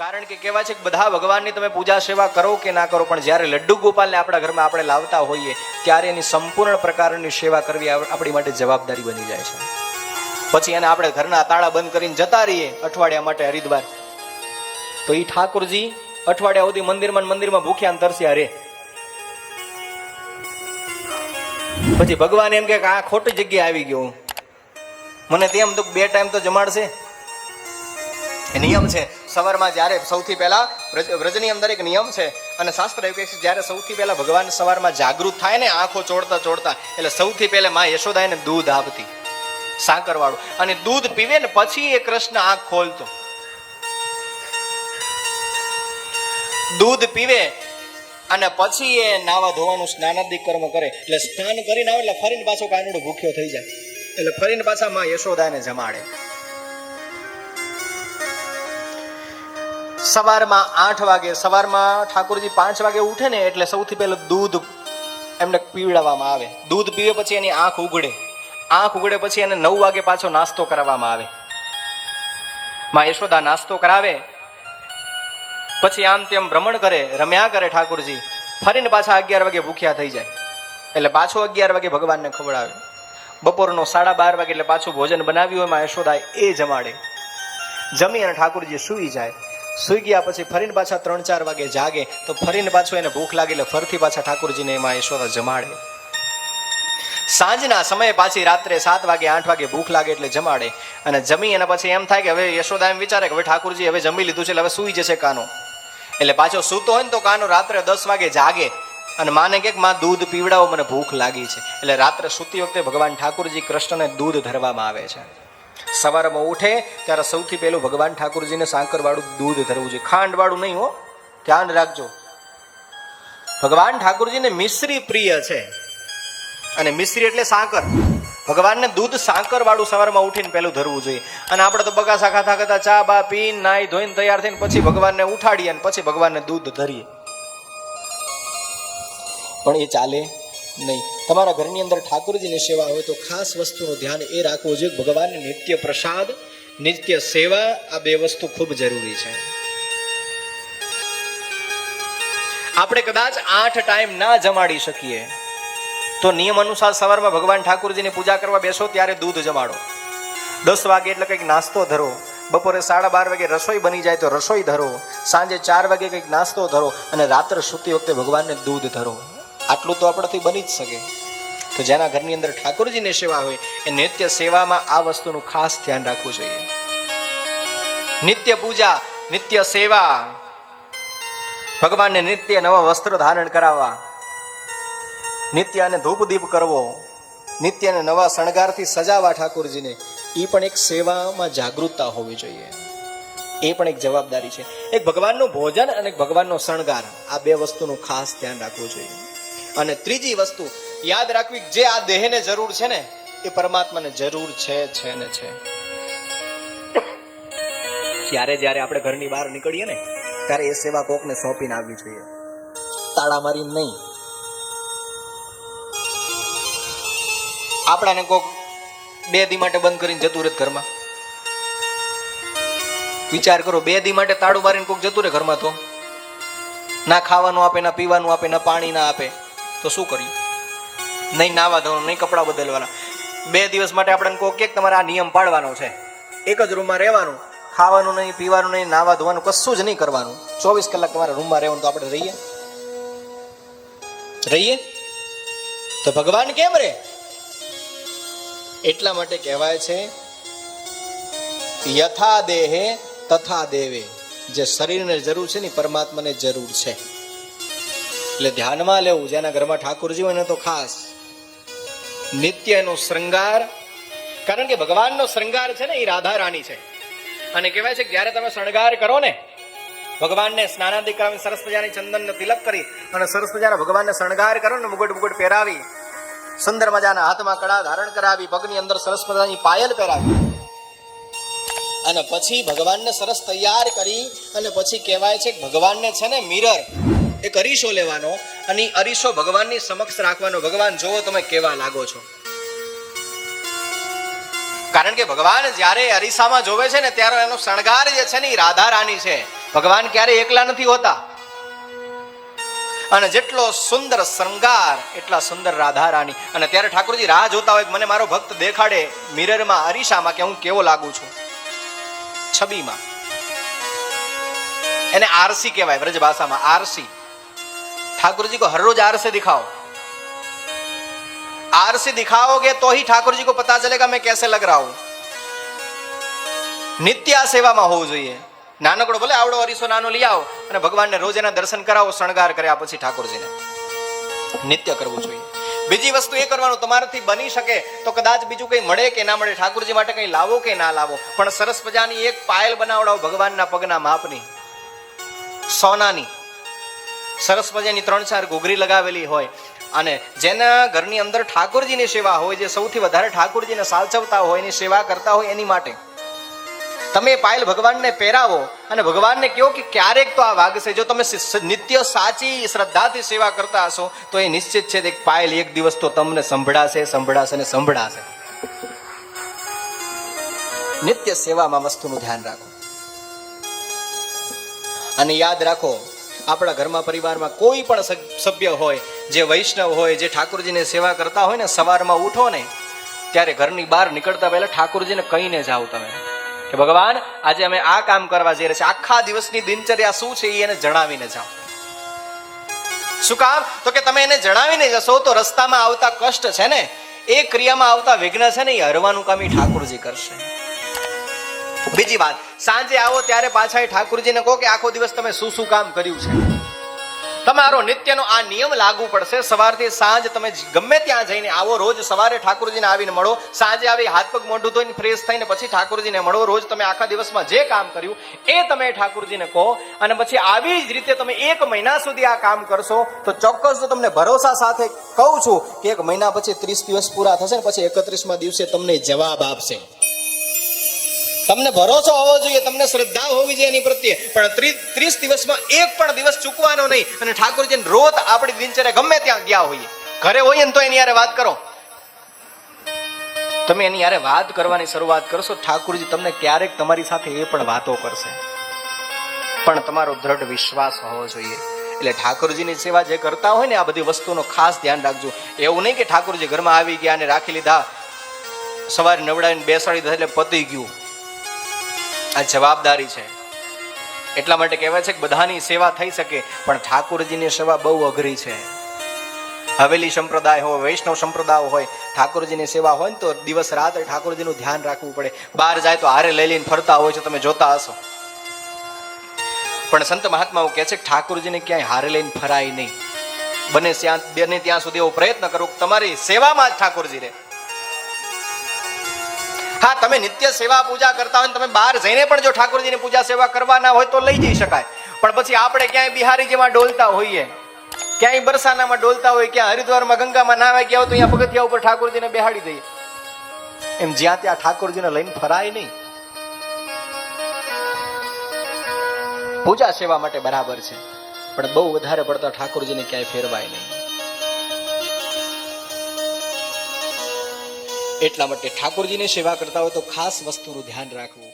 કારણ કે કહેવાય છે કે બધા ભગવાનની તમે પૂજા સેવા કરો કે ના કરો, પણ જ્યારે લડ્ડુ ગોપાલને આપણા ઘરમાં આપણે લાવતા હોઈએ, ત્યારે એની સંપૂર્ણ પ્રકારની સેવા કરવી આપણી માટે જવાબદારી બની જાય છે. પછી એને આપણે ઘરના તાળા બંધ કરીને જતા રહીએ અઠવાડિયા માટે હરિદ્વાર. તો એ ઠાકોરજી અઠવાડિયા સુધી મંદિરમાં મંદિરમાં ભૂખ્યા તરસ્યા રે. પછી ભગવાન એમ કે આ ખોટી જગ્યાએ આવી ગયો મને તેમ તો બે ટાઈમ તો જમાડશે. નિયમ છે સવારમાં જ્યારે સૌથી પહેલા વ્રજની અંદર એક નિયમ છે અને શાસ્ત્ર એવું કહે છે, જ્યારે સૌથી પહેલા ભગવાન સવારમાં જાગૃત થાય ને આંખો ચોડતા ચોડતા, એટલે સૌથી પહેલાં માં યશોદા દૂધ આપતી સાકર વાળું અને દૂધ પીવે ને પછી એ કૃષ્ણ આંખ ખોલતો. દૂધ પીવે અને પછી એ નાવા ધોવાનું સ્નાનાદિક કર્મ કરે. એટલે સ્નાન કરીને આવે એટલે ફરીને પાછો કાનુડો ભૂખ્યો થઈ જાય. એટલે ફરીને પાછા માં યશોદાને જમાડે. સવારમાં આઠ વાગે, સવારમાં ઠાકોરજી પાંચ વાગે ઉઠે ને એટલે સૌથી પહેલું દૂધ એમને પીવડાવવામાં આવે. દૂધ પીવે પછી એની આંખ ઉગડે આંખ ઉગડે પછી એને નવ વાગે પાછો નાસ્તો કરાવવામાં આવે. માં યશોદા નાસ્તો કરાવે, પછી આમ તેમ ભ્રમણ કરે, રમ્યા કરે ઠાકોરજી. ફરીને પાછા અગિયાર વાગે ભૂખ્યા થઈ જાય. એટલે પાછો અગિયાર વાગે ભગવાનને ખવડાવે. બપોરનો સાડા બાર વાગે એટલે પાછું ભોજન બનાવ્યું હોયમાં યશોદા એ જમાડે. જમી અને ઠાકોરજી સૂઈ જાય. સૂઈ ગયા પછી ફરીને પાછા ત્રણ ચાર વાગે જાગે, તો ફરીને પાછું એને ભૂખ લાગે એટલે ફરીથી પાછા ઠાકોરજીને એમાં યશોદા જમાડે. સાંજના સમયે પાછી રાત્રે સાત વાગે, આઠ વાગે ભૂખ લાગે એટલે જમાડે. અને જમી અને પછી એમ થાય કે હવે યશોદા એમ વિચારે કે હવે ઠાકોરજી હવે જમી લીધું છે એટલે હવે સૂઈ જશે કાનો. એટલે પાછો સૂતો હોય ને તો કાનો રાત્રે દસ વાગે જાગે અને માને કે માં દૂધ પીવડાવો, મને ભૂખ લાગી છે. એટલે રાત્રે સૂતી વખતે ભગવાન ઠાકોરજી કૃષ્ણને દૂધ ધરવામાં આવે છે. સવારમાં ઉઠે, ત્યારે સૌથી પહેલું ભગવાન ઠાકોરજીને સાંકરવાળું દૂધ ધરવું જોઈએ. ખાંડવાળું નહીં હો, ધ્યાન રાખજો. ભગવાન ઠાકોરજીને મિશ્રી પ્રિય છે. અને મિશ્રી એટલે સાંકર. ભગવાનને દૂધ સાંકરવાળું સવારમાં ઉઠીને પહેલું ધરવું જોઈએ. અને આપણે તો બગાસા ખાતા ખાતા ચા, બા, પીને, નાઈ, ધોઈને તૈયાર થઈને પછી ભગવાનને ઉઠાડીએ અને પછી ભગવાનને દૂધ ધરીએ. પણ એ ચાલે. નહીં. તમારા ઘરની અંદર ઠાકોરજીની સેવા હોય તો ખાસ વસ્તુનું ધ્યાન એ રાખવું જોઈએ ભગવાનને નિત્ય પ્રસાદ, નિત્ય સેવા આ બે વસ્તુ ખૂબ જરૂરી છે. આપણે કદાચ આઠ ટાઈમ ના જમાડી શકીએ. તો નિયમ અનુસાર સવારમાં ભગવાન ઠાકોરજીની પૂજા કરવા બેસો ત્યારે દૂધ જમાડો. દસ વાગે એટલે કંઈક નાસ્તો ધરો. બપોરે સાડા બાર વાગે રસોઈ બની જાય તો રસોઈ ધરો. સાંજે ચાર વાગે કંઈક નાસ્તો ધરો અને રાત્રે સૂતી વખતે ભગવાનને દૂધ ધરો. આટલું તો આપણાથી બની જ શકે. તો જેના ઘરની અંદર ઠાકોરજીની સેવા હોય, એ નિત્ય સેવામાં આ વસ્તુનું ખાસ ધ્યાન રાખવું જોઈએ. નિત્ય પૂજા, નિત્ય સેવા. ભગવાનને નિત્ય નવા વસ્ત્ર ધારણ કરાવવા. નિત્ય અને ધૂપ દીપ કરવો. નિત્યને નવા શણગારથી સજાવવા ઠાકોરજીને. એ પણ એક સેવામાં જાગૃતતા હોવી જોઈએ. એ પણ એક જવાબદારી છે. એક ભગવાનનું ભોજન અને ભગવાનનો શણગાર. આ બે વસ્તુનું ખાસ ધ્યાન રાખવું જોઈએ. અને ત્રીજી વસ્તુ યાદ રાખવી જે આ દેહને જરૂર છે ને એ પરમાત્માને જરૂર છે છે ને છે. જ્યારે જ્યારે આપણે ઘરની બહાર નીકળીએ ને ત્યારે એ સેવા કોકને સોંપીને આવવી જોઈએ. તાળા મારી નહીં. આપણાને કોક બે દી માટે બંધ કરીને જતું રહે ઘરમાં. વિચાર કરો બે દી માટે તાળું મારીને કોક જતું રહે ઘરમાં તો? ના ખાવાનું આપે ના પીવાનું આપે ના પાણી ના આપે. તો શું કર્યું નહીં નાવા ધોવાનું, નહીં કપડાં બદલવાના. બે દિવસ માટે આપણે કહો કે તમારે આ નિયમ પાડવાનો છે. એક જ રૂમમાં રહેવાનું, ખાવાનું નહીં, પીવાનું નહીં, નાવા ધોવાનું, કશું જ નહીં કરવાનું. ચોવીસ કલાક તમારા રૂમમાં રહેવાનું તો આપણે રહીએ. રહીએ? તો ભગવાન કેમ રે? એટલા માટે કહેવાય છે, યથા દેહે તથા દેવે. જે શરીરને જરૂર છે ને પરમાત્માને જરૂર છે. એટલે ધ્યાનમાં લેવું જેના ઘરમાં ઠાકોરજી હોય ને તો ખાસ. નિત્યનો શૃંગાર, કારણ કે ભગવાનનો શૃંગાર છે ને એ રાધા રાણી છે. અને કહેવાય છે કે જ્યારે તમે શણગાર કરો ને, ભગવાનને સ્નાનાદિ કરાવી સરસ મજાની ચંદનનો તિલક કરી અને સરસ મજાના ભગવાનને શણગાર કરો ને, મુગટ મુગટ પહેરાવી, સુંદર મજાના હાથમાં કડા ધારણ કરાવી, પગની અંદર સરસ મજાની પાયલ પહેરાવી. અને પછી ભગવાનને સરસ તૈયાર કરી અને પછી કહેવાય છે કે ભગવાનને છે ને મિરર એક અરીસો લેવાનો અને અરીસો ભગવાનની સમક્ષ રાખવાનો. ભગવાન, જોવો તમે કેવા લાગો છો. કારણ કે ભગવાન જ્યારે અરીસામાં જોવે છે ને, ત્યારે એનો શણગાર જે છે ને રાધા રાણી છે. ભગવાન ક્યારે એકલા નથી હોતા. અને જેટલો સુંદર શૃંગાર એટલા સુંદર રાધા રાણી. અને ત્યારે ઠાકોરજી રાહ જોતા હોય મને મારો ભક્ત દેખાડે મિરરમાં, અરીસામાં, કે હું કેવો લાગુ છું. છબીમાં. એને આરસી કહેવાય વ્રજ ભાષામાં આરસી. ठाकुर जी को हर रोज आर से दिखाओ आर से दिखाओगे तो ही ठाकुर जी को पता चलेगा मैं कैसे लग रहा हूं નિત્ય આ સેવામાં હોવું જોઈએ નાનકડો ભલે આવડો અરીસો નાનો લઈ આવો અને ભગવાનને રોજ એના દર્શન કરાવો શણગાર કર્યા પછી ઠાકોરજીને નિત્ય કરવું જોઈએ બીજી વસ્તુ એ કરવાનું તમારાથી બની શકે તો કદાચ બીજું કંઈ મળે કે ના મળે ઠાકોરજી માટે કંઈ લાવો કે ના લાવો પણ સરસ મજાની એક પાયલ બનાવડાવો ભગવાનના પગના માપની સોનાની સરસ મજાની ત્રણ ચાર ઘોઘરી લગાવેલી હોય. અને જેના ઘરની અંદર ઠાકોરજીની સેવા હોય, જે સૌથી વધારે ઠાકોરજીને સાચવતા હોય, એની સેવા કરતા હોય એની માટે. તમે પાયલ ભગવાનને પહેરાવો અને ભગવાનને કહો કે ક્યારેક તો આ વાગશે. જો તમે નિત્ય સાચી શ્રદ્ધાથી સેવા કરતા હશો, તો એ નિશ્ચિત છે એક પાયલ એક દિવસ તો તમને સંભળાશે સંભળાશે અને સંભળાશે. નિત્ય સેવામાં વસ્તુનું ધ્યાન રાખો. અને યાદ રાખો આપણા ઘરમાં પરિવારમાં કોઈ પણ સભ્ય હોય, જે વૈષ્ણવ હોય, જે ઠાકોરજીને સેવા કરતા હોય ને, સવારમાં ઉઠો ને, ત્યારે ઘરની બહાર નીકળતા પહેલા ઠાકોરજીને કહીને જાઓ તમે કે ભગવાન, આજે અમે આ કામ કરવા જઈ રહ્યા છે આખા દિવસની દિનચર્યા શું છે એને જણાવીને જાઓ. શું કામ? તો કે તમે એને જણાવીને જશો તો રસ્તામાં આવતા કષ્ટ છે ને, એ ક્રિયામાં આવતા વિઘ્ન છે ને, એ હરવાનું કામ એ ઠાકોરજી કરશે. બીજી વાત, સાંજે આવો ત્યારે પાછા એ ઠાકુરજીને કહો કે આખો દિવસ તમે શું શું કામ કર્યું છે? તમારો નિત્યનો આ નિયમ લાગુ પડશે. સવારથી સાંજ તમે ગમે ત્યાં જઈને આવો. રોજ સવારે ઠાકુરજીને આવીને મળો. સાંજે આવી હાથ પગ મોઢું ધોઈને ફ્રેશ થઈને પછી ઠાકુરજીને મળો. રોજ તમે આખા દિવસમાં જે કામ કર્યું એ તમે ઠાકુરજીને કહો અને પછી આવી જ રીતે તમે એક મહિના સુધી આ કામ કરશો તો ચોક્કસ તમને ભરોસા સાથે કહું છું કે એક મહિના પછી ત્રીસ દિવસ પૂરા થશે ને પછી એકત્રીસમાં દિવસે તમને જવાબ આપશે. તમને ભરોસો હોવો જોઈએ, તમને શ્રદ્ધા હોવી જોઈએ એની પ્રત્યે. પણ ત્રીસ દિવસમાં એક પણ દિવસ ચૂકવાનો નહીં. અને ઠાકોરજીને રોજ આપણી દિનચર્યા ગમે ત્યાં ગયા હોઈએ. ઘરે હોઈએ ને તો એની યારે વાત કરો. તમે એની યારે વાત કરવાની શરૂઆત કરશો, ઠાકોરજી તમને ક્યારેક તમારી સાથે એ પણ વાતો કરશે. પણ તમારો દ્રઢ વિશ્વાસ હોવો જોઈએ. એટલે ઠાકોરજીની સેવા જે કરતા હોય ને, આ બધી વસ્તુનો ખાસ ધ્યાન રાખજો. એવું નહીં કે ઠાકોરજી ઘરમાં આવી ગયા અને રાખી લીધા, સવારે નવડાવીને બેસાડી દીધા એટલે પતી ગયું. આ જવાબદારી છે. એટલા માટે કહેવાય છે કે બધાની સેવા થઈ શકે, પણ ઠાકોરજીની સેવા બહુ અઘરી છે. હવેલી સંપ્રદાય હોય, વૈષ્ણવ સંપ્રદાય હોય, ઠાકોરજીની સેવા હોય ને તો દિવસ રાત ઠાકોરજીનું ધ્યાન રાખવું પડે. બહાર જાય તો હારે લઈ લઈને ફરતા હોય છે, તમે જોતા હશો. પણ સંત મહાત્માઓ કહે છે કે ઠાકોરજીને ક્યાંય હારે લઈને ફરાય નહીં. બને ત્યાં બને ત્યાં સુધી એવો પ્રયત્ન કરો તમારી સેવામાં જ ઠાકોરજી રહે. હા, તમે નિત્ય સેવા પૂજા કરતા હોય તમે બહાર જઈને પણ જો ઠાકોરજીની પૂજા સેવા કરવાના હોય તો લઈ જઈ શકાય. પણ પછી આપણે ક્યાંય બિહારી જેમાં ડોલતા હોઈએ, ક્યાંય બરસાનામાં ડોલતા હોય ક્યાં હરિદ્વારમાં, ગંગામાં નાવા ગયા હોય તો અહીંયા પગથિયા ઉપર ઠાકોરજીને બેહાડી દઈએ. એમ જ્યાં ત્યાં ઠાકોરજીને લઈને ફરાય નહીં. પૂજા સેવા માટે બરાબર છે, પણ બહુ વધારે પડતા ઠાકોરજીને ક્યાંય ફેરવાય નહીં. એટલા માટે ઠાકોરજીની સેવા કરતા હોય તો ખાસ વસ્તુનું ધ્યાન રાખવું.